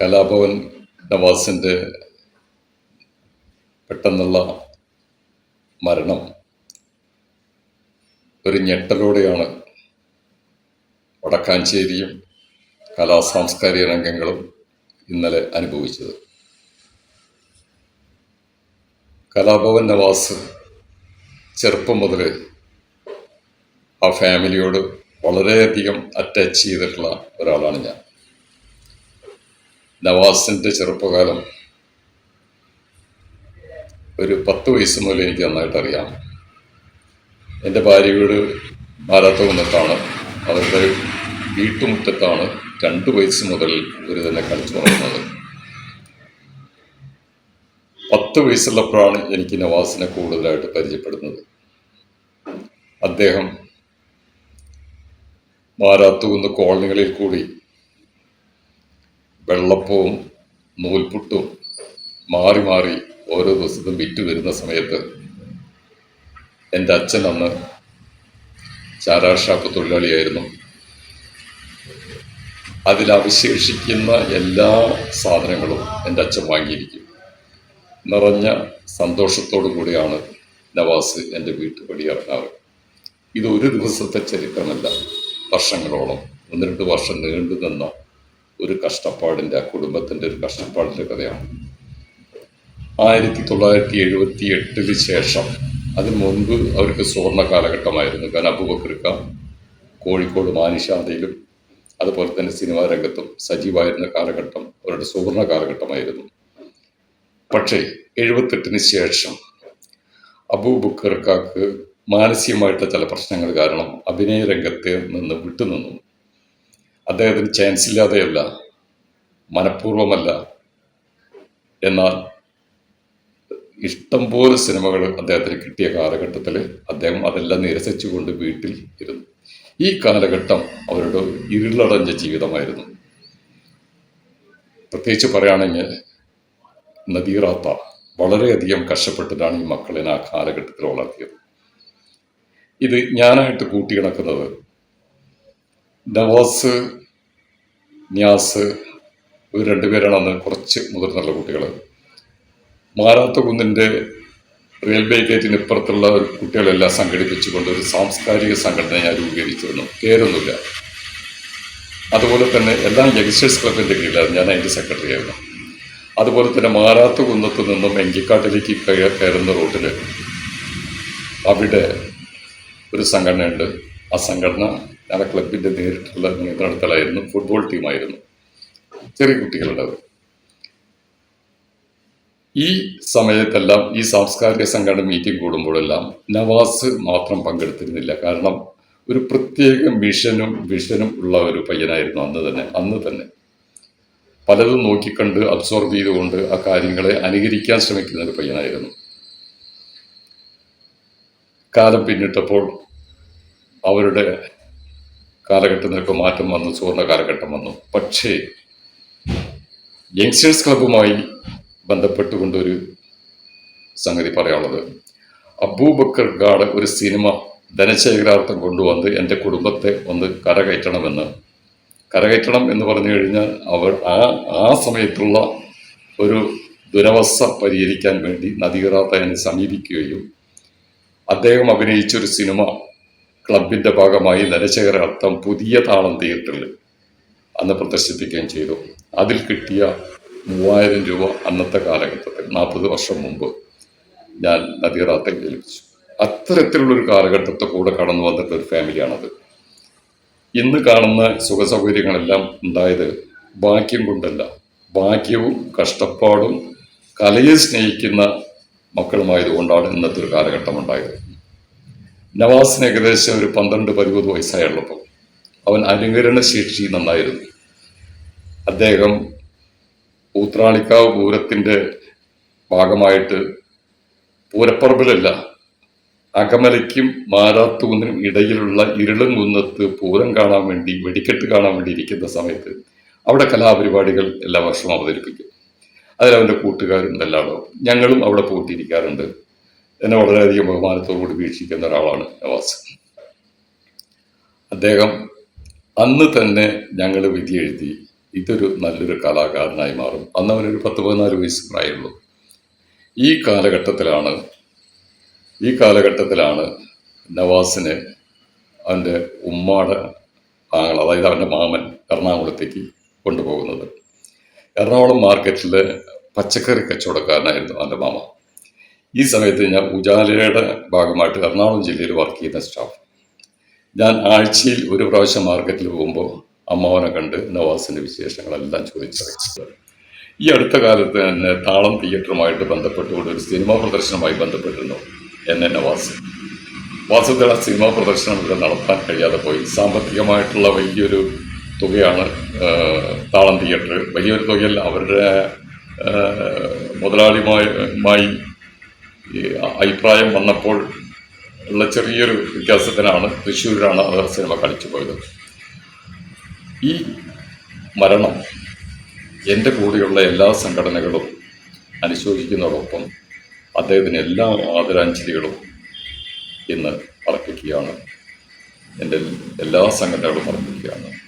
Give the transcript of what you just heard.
കലാഭവൻ നവാസിന്റെ പെട്ടെന്നുള്ള മരണം ഒരു ഞെട്ടലോടെയാണ് വടക്കാഞ്ചേരിയും കലാ സാംസ്കാരിക രംഗങ്ങളും ഇന്നലെ അനുഭവിച്ചത്. കലാഭവൻ നവാസ് ചെറുപ്പം മുതൽ ആ ഫാമിലിയോട് വളരെയധികം അറ്റാച്ച് ചെയ്തിട്ടുള്ള ഒരാളാണ് ഞാൻ. നവാസിന്റെ ചെറുപ്പകാലം. ഒരു പത്ത് വയസ്സ് മുതൽ എനിക്ക് നന്നായിട്ട് അറിയാം. എന്റെ ഭാര്യ വീട് മാരാത്തകുന്നത്താണ് അവരുടെ വീട്ടുമുറ്റത്താണ് രണ്ട് വയസ്സ് മുതൽ ഇവർ തന്നെ കളിച്ചു തുടങ്ങുന്നത് പത്ത് വയസ്സുള്ളപ്പോഴാണ് എനിക്ക് നവാസിനെ കൂടുതലായിട്ട് പരിചയപ്പെടുന്നത്. അദ്ദേഹം മാരാത്തുകുന്ന് കോളനികളിൽ കൂടി വെള്ളപ്പവും നൂൽപുട്ടും മാറി മാറി ഓരോ ദിവസത്തും വിറ്റ് വരുന്ന സമയത്ത് എന്റെ അച്ഛൻ അന്ന് ചാരാഷാപ്പ് തൊഴിലാളിയായിരുന്നു. അതിലവശേഷിക്കുന്ന എല്ലാ സാധനങ്ങളും എന്റെ അച്ഛൻ വാങ്ങിയിരിക്കും. നിറഞ്ഞ സന്തോഷത്തോടു കൂടിയാണ് നവാസ് എന്റെ വീട്ടുപടി ഇറങ്ങാറ്. ഇത് ഒരു ദിവസത്തെ ചരിത്രമല്ല വർഷങ്ങളോളം. ഒന്ന് രണ്ട് വർഷം നീണ്ടു നിന്ന ഒരു കഷ്ടപ്പാടിന്റെ ആ കുടുംബത്തിന്റെ ഒരു കഷ്ടപ്പാടിന്റെ കഥയാണ്. ആയിരത്തി തൊള്ളായിരത്തി എഴുപത്തി എട്ടിന് ശേഷം അതിന് മുൻപ് അവർക്ക് സുവർണ കാലഘട്ടമായിരുന്നു. കാരണം അബുബക്കർക്ക കോഴിക്കോട് മാനിശാന്തയിലും അതുപോലെ തന്നെ സിനിമാ രംഗത്തും സജീവായിരുന്ന കാലഘട്ടം അവരുടെ സുവർണ കാലഘട്ടമായിരുന്നു. പക്ഷേ എഴുപത്തെട്ടിന് ശേഷം അബൂബക്കർക്കാക്ക് മാനസികമായിട്ടുള്ള ചില പ്രശ്നങ്ങൾ കാരണം അഭിനയ രംഗത്ത് നിന്ന് വിട്ടുനിന്നു. അദ്ദേഹത്തിന് ചാൻസ് ഇല്ലാതെയല്ല മനഃപൂർവമല്ല എന്നാൽ ഇഷ്ടംപോലെ സിനിമകൾ അദ്ദേഹത്തിന് കിട്ടിയ കാലഘട്ടത്തിൽ അദ്ദേഹം അതെല്ലാം നിരസിച്ചുകൊണ്ട് വീട്ടിൽ ഇരുന്നു. ഈ കാലഘട്ടം അവരുടെ ഇരുളടഞ്ഞ ജീവിതമായിരുന്നു. പ്രത്യേകിച്ച് പറയുകയാണെങ്കിൽ നദീറാത്ത വളരെയധികം കഷ്ടപ്പെട്ടിട്ടാണ് ഈ മക്കളെ ആ കാലഘട്ടത്തിൽ വളർത്തിയത്. ഇത് ഞാനായിട്ട് കൂട്ടിയിണക്കുന്നത് നവാസ് ന്യാസ് ഒരു രണ്ടുപേരാണ് അന്ന് കുറച്ച് മുതിർന്നുള്ള കുട്ടികൾ. മാരാത്ത കുന്നിന്റെ റെയിൽവേ ഗേറ്റിന് ഇപ്പുറത്തുള്ള കുട്ടികളെല്ലാം സംഘടിപ്പിച്ചുകൊണ്ട് ഒരു സാംസ്കാരിക സംഘടന ഞാൻ രൂപീകരിച്ചിരുന്നു. പേരൊന്നുമില്ല. അതുപോലെ തന്നെ എല്ലാം യങ്സ്റ്റേഴ്സ് ക്ലബിന്റെ കീഴിലായിരുന്നു ഞാൻ അതിന്റെ സെക്രട്ടറി ആയിരുന്നു. അതുപോലെ തന്നെ മാരാത്ത കുന്നത്ത് നിന്നും എങ്കിക്കാട്ടിലേക്ക് കയ- കയറുന്ന റൂട്ടിൽ അവിടെ ഒരു സംഘടനയുണ്ട്. ആ സംഘടന ഞങ്ങളുടെ ക്ലബിന്റെ നേരിട്ടുള്ള നിയന്ത്രണത്തിലായിരുന്നു ഫുട്ബോൾ ടീമായിരുന്നു ചെറിയ കുട്ടികളുടെ അവർ ഈ സമയത്തെല്ലാം ഈ സാംസ്കാരിക സംഘടന മീറ്റിംഗ് കൂടുമ്പോഴെല്ലാം നവാസ് മാത്രം പങ്കെടുത്തിരുന്നില്ല. കാരണം ഒരു പ്രത്യേക മിഷനും വിഷനും ഉള്ള ഒരു പയ്യനായിരുന്നു അന്ന് തന്നെ അന്ന് തന്നെ. പലതും നോക്കിക്കണ്ട് അബ്സോർബ് ചെയ്തുകൊണ്ട് ആ കാര്യങ്ങളെ അനുകരിക്കാൻ ശ്രമിക്കുന്ന ഒരു പയ്യനായിരുന്നു. കാലം പിന്നിട്ടപ്പോൾ അവരുടെ കാലഘട്ടത്തിനൊക്കെ മാറ്റം വന്നു സുവർണ കാലഘട്ടം വന്നു. പക്ഷേ യങ്സ്റ്റേഴ്സ് ക്ലബ്ബുമായി ബന്ധപ്പെട്ടുകൊണ്ടൊരു സംഗതി പറയാനുള്ളത്. അബൂബക്കർ ഗാഡ് ഒരു സിനിമ ധനശേഖരാർത്ഥം കൊണ്ടുവന്ന് എന്റെ കുടുംബത്തെ ഒന്ന് കരകയറ്റണമെന്ന്. കരകയറ്റണം എന്ന് പറഞ്ഞു കഴിഞ്ഞാൽ അവർ ആ ആ സമയത്തുള്ള ഒരു ദുരവസ്ഥ പരിഹരിക്കാൻ വേണ്ടി നദീറാത്ത എന്നെ സമീപിക്കുകയും അദ്ദേഹം അഭിനയിച്ചൊരു സിനിമ ക്ലബിന്റെ ഭാഗമായി നരശേഖര അർത്ഥം പുതിയ താളം തിയേറ്ററിൽ അന്ന് പ്രദർശിപ്പിക്കുകയും ചെയ്തു. അതിൽ കിട്ടിയ മൂവായിരം രൂപ അന്നത്തെ കാലഘട്ടത്തിൽ നാൽപ്പത് വർഷം മുമ്പ് ഞാൻ നദീറാത്തെ ഏൽപ്പിച്ചു അത്തരത്തിലുള്ളൊരു കാലഘട്ടത്തെ കൂടെ കടന്നു വന്നിട്ടുള്ള ഒരു ഫാമിലിയാണത്. ഇന്ന് കാണുന്ന സുഖസൗകര്യങ്ങളെല്ലാം ഉണ്ടായത് ഭാഗ്യം കൊണ്ടല്ല. ഭാഗ്യവും കഷ്ടപ്പാടും കലയെ സ്നേഹിക്കുന്ന മക്കളുമായതുകൊണ്ടാണ് ഇന്നത്തെ ഒരു കാലഘട്ടം ഉണ്ടായത്. നവാസിന് ഏകദേശം ഒരു പന്ത്രണ്ട് പതിമൂന്ന് വയസ്സായുള്ളപ്പോൾ അവൻ അനുകരണ ശേഷി നന്നായിരുന്നു. അദ്ദേഹം ഊത്രാളിക്കാവ് പൂരത്തിന്റെ ഭാഗമായിട്ട് പൂരപ്പറമ്പിലല്ല അകമലയ്ക്കും മാരാത്തൂന്നിനും ഇടയിലുള്ള ഇരുളും കുന്നത്ത് പൂരം കാണാൻ വേണ്ടി വെടിക്കെട്ട് കാണാൻ വേണ്ടി ഇരിക്കുന്ന സമയത്ത് അവിടെ കലാപരിപാടികൾ എല്ലാ വർഷവും അവതരിപ്പിക്കും. അതിലവന്റെ കൂട്ടുകാരും എല്ലാവരും. ഞങ്ങളും അവിടെ പോയിട്ടിരിക്കാറുണ്ട് എന്നെ വളരെയധികം ബഹുമാനത്തോടുകൂടി വീക്ഷിക്കുന്ന ഒരാളാണ് നവാസ്. അദ്ദേഹം അന്ന് തന്നെ ഞങ്ങൾ വിധി എഴുതി ഇതൊരു നല്ലൊരു കലാകാരനായി മാറും. അന്ന് അവനൊരു പത്ത് പതിനാല് വയസ്സ് പ്രായമുള്ളൂ. ഈ കാലഘട്ടത്തിലാണ് ഈ കാലഘട്ടത്തിലാണ് നവാസിന് അവന്റെ ഉമ്മാടെ ആങ്ങൾ അതായത് അവന്റെ മാമൻ എറണാകുളത്തേക്ക് കൊണ്ടുപോകുന്നത്. എറണാകുളം മാർക്കറ്റിലെ പച്ചക്കറി കച്ചവടക്കാരനായിരുന്നു അവന്റെ മാമ. ഈ സമയത്ത് ഞാൻ ഉജാലയുടെ ഭാഗമായിട്ട് എറണാകുളം ജില്ലയിൽ വർക്ക് ചെയ്യുന്ന സ്റ്റാഫ് ഞാൻ ആഴ്ചയിൽ ഒരു പ്രാവശ്യം മാർക്കറ്റിൽ പോകുമ്പോൾ അമ്മാവനെ കണ്ട് നവാസിന്റെ വിശേഷങ്ങളെല്ലാം ചോദിച്ചറിയിച്ചത് ഈ അടുത്ത കാലത്ത് തന്നെ താളം തിയേറ്ററുമായിട്ട് ബന്ധപ്പെട്ടുകൊണ്ട് ഒരു സിനിമാ പ്രദർശനവുമായി ബന്ധപ്പെട്ടിരുന്നു എന്നെ നവാസ്. വാസ്തവത്തിൽ ആ സിനിമാ പ്രദർശനം ഇവിടെ നടത്താൻ കഴിയാതെ പോയി. സാമ്പത്തികമായിട്ടുള്ള വലിയൊരു തുകയാണ് താളം തിയേറ്റർ. വലിയൊരു തുകയല്ല അവരുടെ മുതലാളിമായി ഈ അഭിപ്രായം വന്നപ്പോൾ ഉള്ള ചെറിയൊരു വ്യത്യാസത്തിനാണ് തൃശ്ശൂരിലാണ് അവർ സിനിമ കളിച്ചു പോയത് ഈ മരണം എന്റെ കൂടെയുള്ള എല്ലാ സംഘടനകളും അനുശോചിക്കുന്നതോടൊപ്പം അദ്ദേഹത്തിന് എല്ലാ ആദരാഞ്ജലികളും ഇന്ന് അർപ്പിക്കുകയാണ്. എന്റെ എല്ലാ സംഘടനകളും അർപ്പിക്കുകയാണ്.